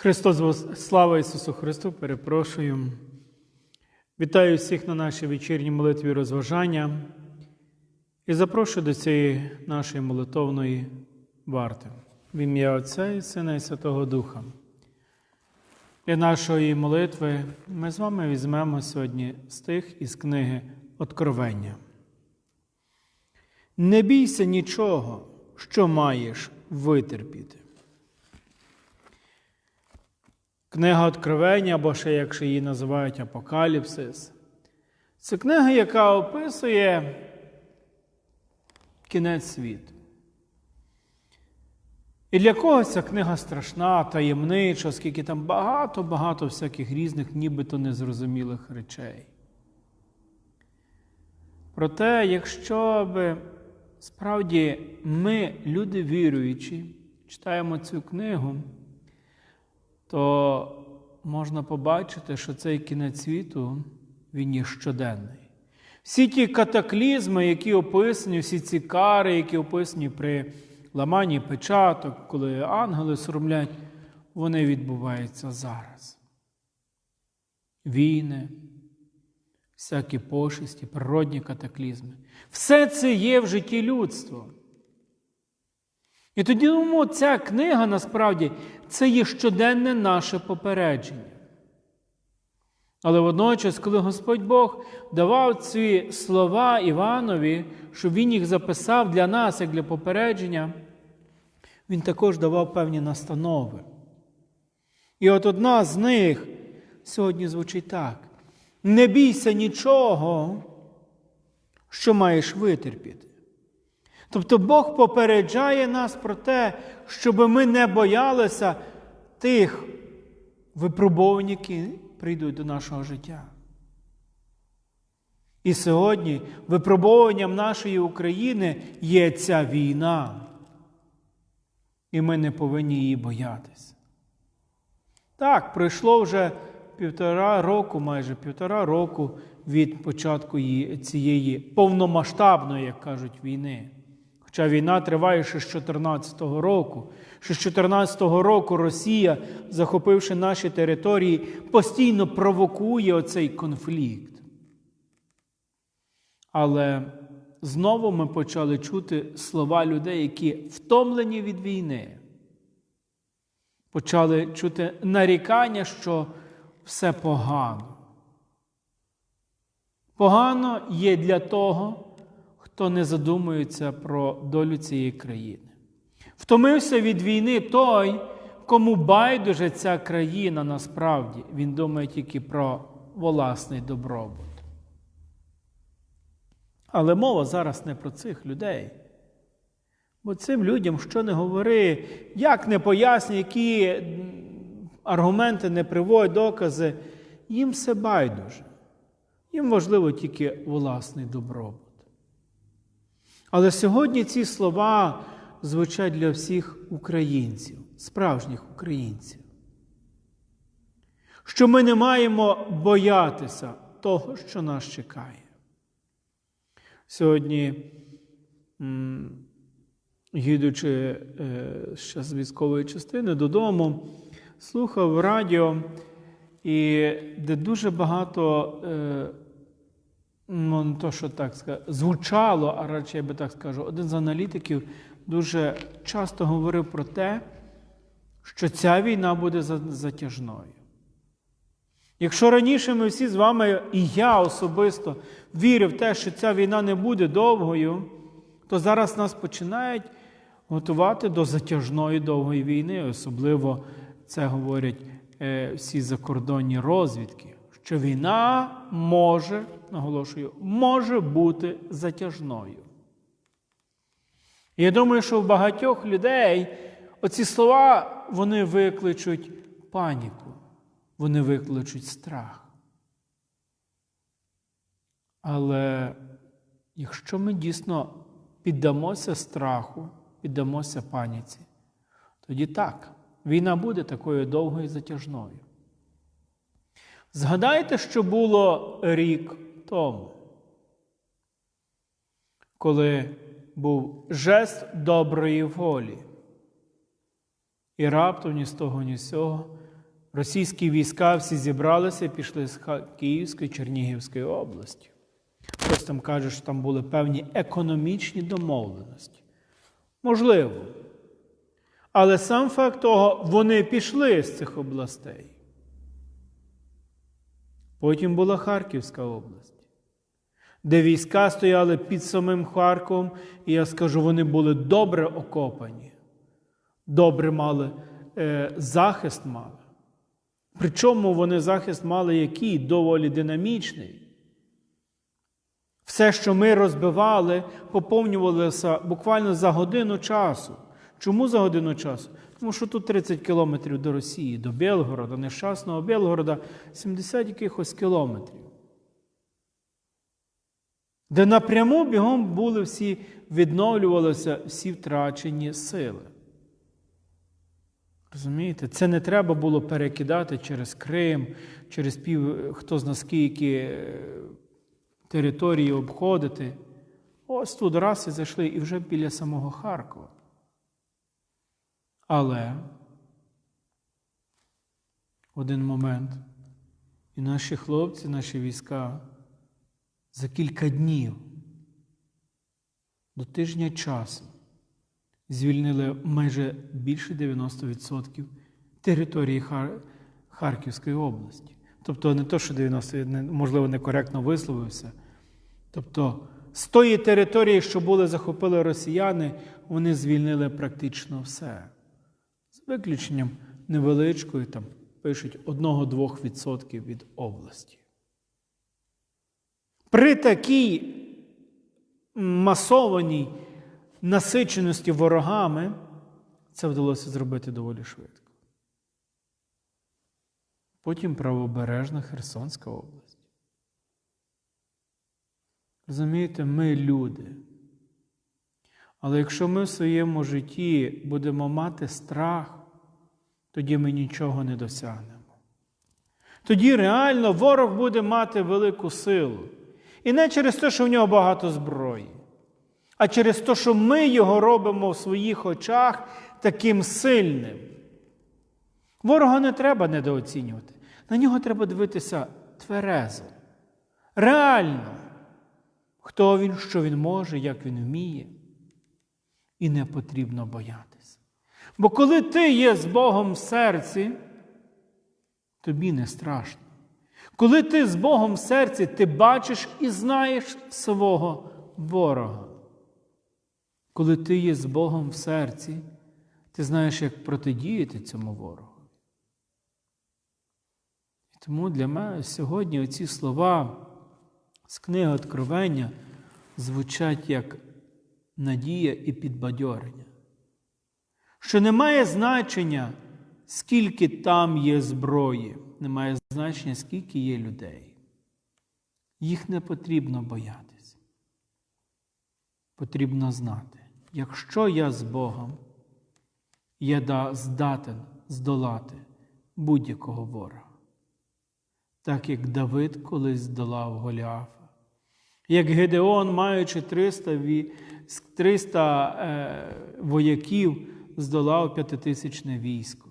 Христос, слава Ісусу Христу, перепрошую. Вітаю всіх на нашій вечірній молитві розважання і запрошую до цієї нашої молитовної варти в ім'я Отця і Сина і Святого Духа. Для нашої молитви ми з вами візьмемо сьогодні стих із книги Откровення. Не бійся нічого, що маєш витерпіти. Книга Откровення, або ще якщо її називають Апокаліпсис. Це книга, яка описує кінець світу. І для когось ця книга страшна, таємнича, оскільки там багато-багато всяких різних, нібито незрозумілих речей. Проте, якщо би справді ми, люди віруючі, читаємо цю книгу, то можна побачити, що цей кінець світу він є щоденний. Всі ті катаклізми, які описані, всі ці кари, які описані при ламанні печаток, коли ангели соромлять, вони відбуваються зараз. Війни, всякі пошесті, природні катаклізми. Все це є в житті людства. І тоді тому ця книга насправді це є щоденне наше попередження. Але водночас, коли Господь Бог давав ці слова Іванові, щоб він їх записав для нас, як для попередження, він також давав певні настанови. І от одна з них сьогодні звучить так: не бійся нічого, що маєш витерпіти. Тобто Бог попереджає нас про те, щоб ми не боялися тих випробувань, які прийдуть до нашого життя. І сьогодні випробуванням нашої України є ця війна. І ми не повинні її боятися. Так, пройшло вже півтора року, майже півтора року від початку цієї повномасштабної, як кажуть, війни. Хоча війна триває ще з 2014 року. Ще з 2014 року Росія, захопивши наші території, постійно провокує оцей конфлікт. Але знову ми почали чути слова людей, які втомлені від війни. Почали чути нарікання, що все погано. Погано є для того, хто не задумується про долю цієї країни. Втомився від війни той, кому байдуже ця країна насправді, він думає тільки про власний добробут. Але мова зараз не про цих людей. Бо цим людям, що не говори, як не поясні, які аргументи не приводять, докази, їм все байдуже. Їм важливо тільки власний добробут. Але сьогодні ці слова звучать для всіх українців, справжніх українців. Що ми не маємо боятися того, що нас чекає. Сьогодні, їдучи е, ще з військової частини додому, слухав радіо, і де дуже багато, е, ну не то, що так сказати, звучало, а радше я би так скажу, один з аналітиків дуже часто говорив про те, що ця війна буде затяжною. Якщо раніше ми всі з вами, і я особисто вірив в те, що ця війна не буде довгою, то зараз нас починають готувати до затяжної довгої війни. Особливо це говорять е, всі закордонні розвідки, що війна може, наголошую, може бути затяжною. І я думаю, що в багатьох людей оці слова вони викличуть паніку, вони викличуть страх. Але якщо ми дійсно піддамося страху, піддамося паніці, тоді так, війна буде такою довгою і затяжною. Згадайте, що було рік тому, коли був жест доброї волі. І раптом ні з того, ні з цього Російські війська всі зібралися і пішли з Київської Чернігівської області. Хтось там каже, що там були певні економічні домовленості. Можливо. Але сам факт того, вони пішли з цих областей. Потім була Харківська область, де війська стояли під самим Харковом, і я скажу, вони були добре окопані, добре мали е, захист мали. Причому вони захист мали який доволі динамічний. Все, що ми розбивали, поповнювалося буквально за годину часу. Чому за годину часу? Тому що тут 30 кілометрів до Росії, до Білгорода, нещасного Білгорода 70 якихось кілометрів. Де напряму бігом були всі, відновлювалися всі втрачені сили. Розумієте, це не треба було перекидати через Крим, через пів хто зна скільки е, території обходити. Ось тут раз і зайшли і вже біля самого Харкова. Але один момент і наші хлопці, наші війська за кілька днів до тижня часу звільнили майже більше 90% території Хар... Харківської області. Тобто не то, що 90, не- можливо, некоректно висловився. Тобто з тої території, що були захопили росіяни, вони звільнили практично все. Виключенням невеличкої, там пишуть 1-2% від області. При такій масованій насиченості ворогами це вдалося зробити доволі швидко. Потім правобережна Херсонська область. Розумієте, ми люди. Але якщо ми в своєму житті будемо мати страх, тоді ми нічого не досягнемо. Тоді реально ворог буде мати велику силу. І не через те, що в нього багато зброї, а через те, що ми його робимо в своїх очах таким сильним. Ворога не треба недооцінювати. На нього треба дивитися тверезо, реально, хто він, що він може, як він вміє. І не потрібно боятися. Бо коли ти є з Богом в серці, тобі не страшно. Коли ти з Богом в серці, ти бачиш і знаєш свого ворога. Коли ти є з Богом в серці, ти знаєш, як протидіяти цьому ворогу. І тому для мене сьогодні оці слова з книги Откровення звучать як надія і підбадьорення. Що немає значення, скільки там є зброї, немає значення, скільки є людей. Їх не потрібно боятися. Потрібно знати, якщо я з Богом, я здатен здолати будь-якого ворога. Так як Давид колись здолав Голіафа, як Гедеон, маючи 300, 300 е, вояків, здолав п'ятитисячне військо.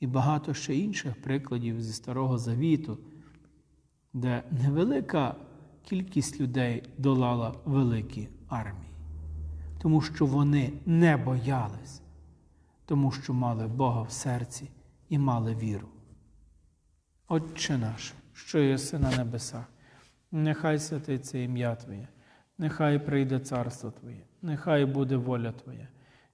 І багато ще інших прикладів зі Старого Завіту, де невелика кількість людей долала великі армії, тому що вони не боялись, тому що мали Бога в серці і мали віру. Отче наш, що єси на небесах, нехай святиться ім'я Твоє, нехай прийде царство Твоє, нехай буде воля Твоя,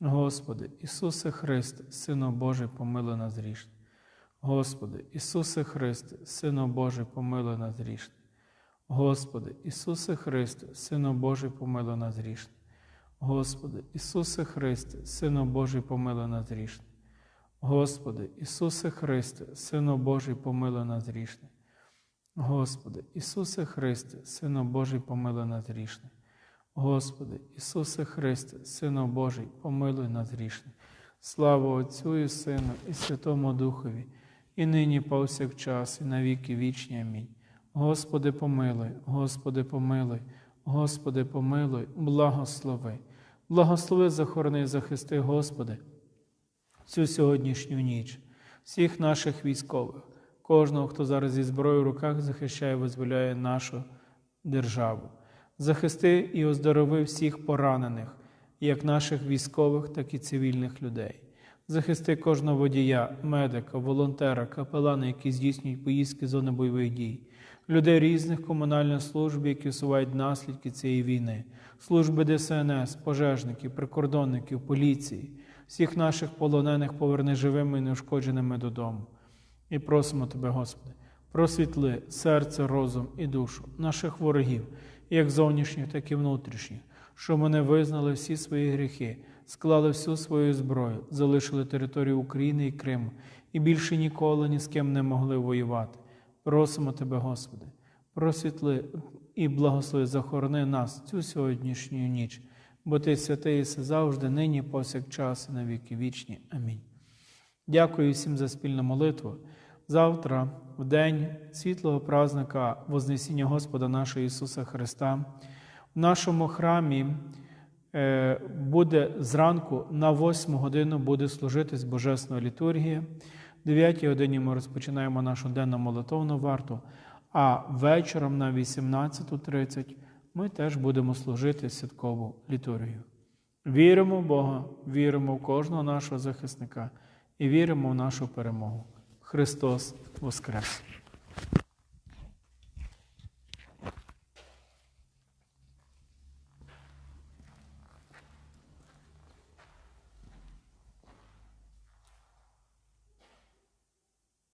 Господи, Ісусе Христе, Сину Божий, помилуй нас грішне. Господи, Ісусе Христе, Сину Божий, помилуй нас грішне. Господи, Ісусе Христе, Сину Божий, помилуй нас грішне. Господи, Ісусе Христе, Сину Божий, помилуй нас грішне. Господи, Ісусе Христе, Сину Божий, помилуй нас грішне. Господи, Ісусе Христе, Сину Божий, помилуй нас грішних. Господи, Ісусе Христе, Сину Божий, помилуй нас грішних. Слава Отцю і Сину, і Святому Духові, і нині повсякчас, і на віки вічні. Амінь. Господи, помилуй, Господи, помилуй, Господи, помилуй, благослови. Благослови, захорони, і захисти, Господи, цю сьогоднішню ніч, всіх наших військових, кожного, хто зараз зі зброєю в руках захищає визволяє нашу державу. Захисти і оздорови всіх поранених, як наших військових, так і цивільних людей. Захисти кожного водія, медика, волонтера, капелана, які здійснюють поїздки зони бойових дій, людей різних комунальних служб, які усувають наслідки цієї війни, служби ДСНС, пожежників, прикордонників, поліції, всіх наших полонених поверни живими і неушкодженими додому. І просимо Тебе, Господи, просвітли серце, розум і душу наших ворогів, як зовнішніх, так і внутрішніх, щоб вони визнали всі свої гріхи, склали всю свою зброю, залишили територію України і Криму і більше ніколи ні з ким не могли воювати. Просимо Тебе, Господи, просвітли і благослови, захорони нас цю сьогоднішню ніч, бо Ти святий і завжди, нині, повсякчас, і на віки вічні. Амінь. Дякую всім за спільну молитву. Завтра, в день світлого празника Вознесіння Господа нашого Ісуса Христа, в нашому храмі е, буде зранку на 8 годину буде служитись Божесна літургія. В 9 годині ми розпочинаємо нашу денну молитовну варту, а вечором на 18.30 ми теж будемо служити святкову літургію. Віримо в Бога, віримо в кожного нашого захисника і віримо в нашу перемогу. Христос Воскрес!